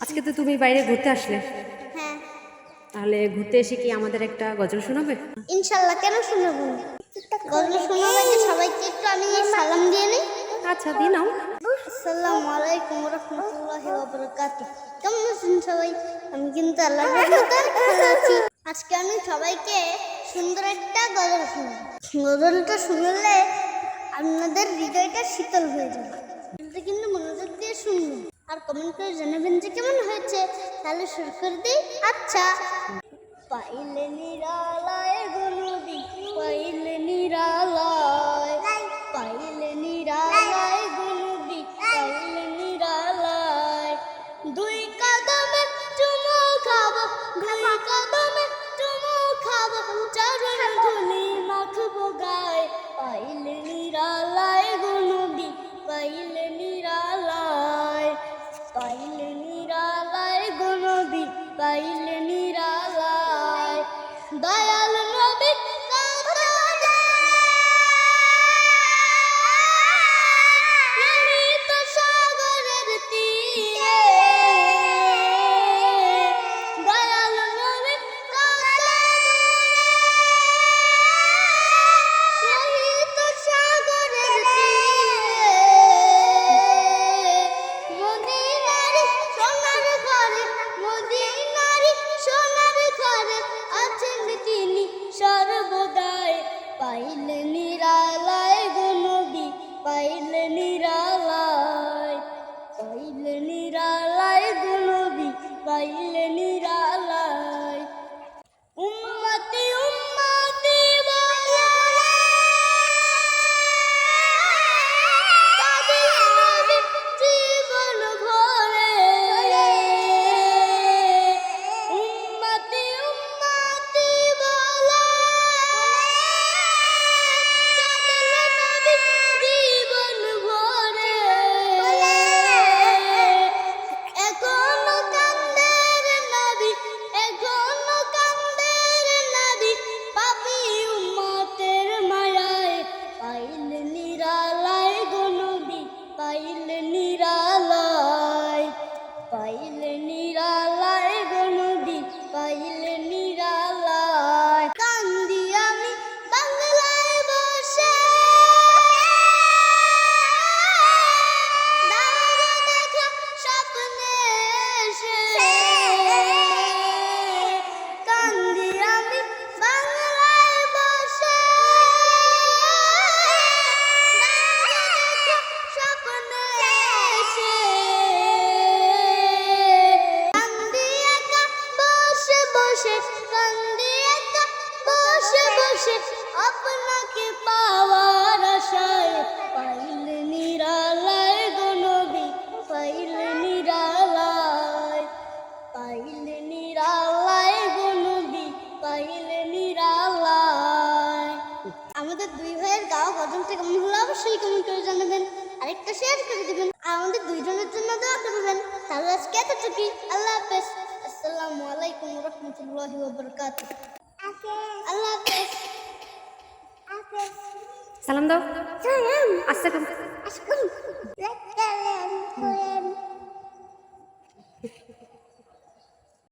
আজকে তো তুমি বাইরে ঘুরতে আসলে। হ্যাঁ। তাহলে ঘুরতে এসে কি আমাদের একটা গজল শোনাবে? ইনশাল্লাহ কেন শোনাবো? গল্প শোনার সবাইকে একটু আমি সালাম দিয়ে নিই। আচ্ছা দি নাও। আসসালামু আলাইকুম রহমতুল্লাহি ওয়া বারাকাতুহু কেমন আছেন সবাই? আমি কিন্তু আল্লাহর রহমতে আছি। আজকে আমি সবাইকে সুন্দর একটা গজল শোনাবো। গজলটা শুনলে আপনাদের হৃদয়টা শীতল হয়ে যাবে। আর কমেন্ট করে জানাবেন যে কেমন হয়েছে। তাহলে শুরু করে দিই। আচ্ছা। পাইলে নিরালায় গনবি পাইলে bandada. পাই পাইলে কমেন্ট আরেকটা শেয়ার করে দেবেন। আমাদের দুইজনের জন্য দোয়া করবেন। তাহলে আজকে এতটুকুই। আল্লাহ হাফেজ। আসসালামু আলাইকুম রহমতুল্লাহি ওয়া বারাকাতুহু আল্লাহ হাফেজ। সালাম দাও। সালাম। আসসালাম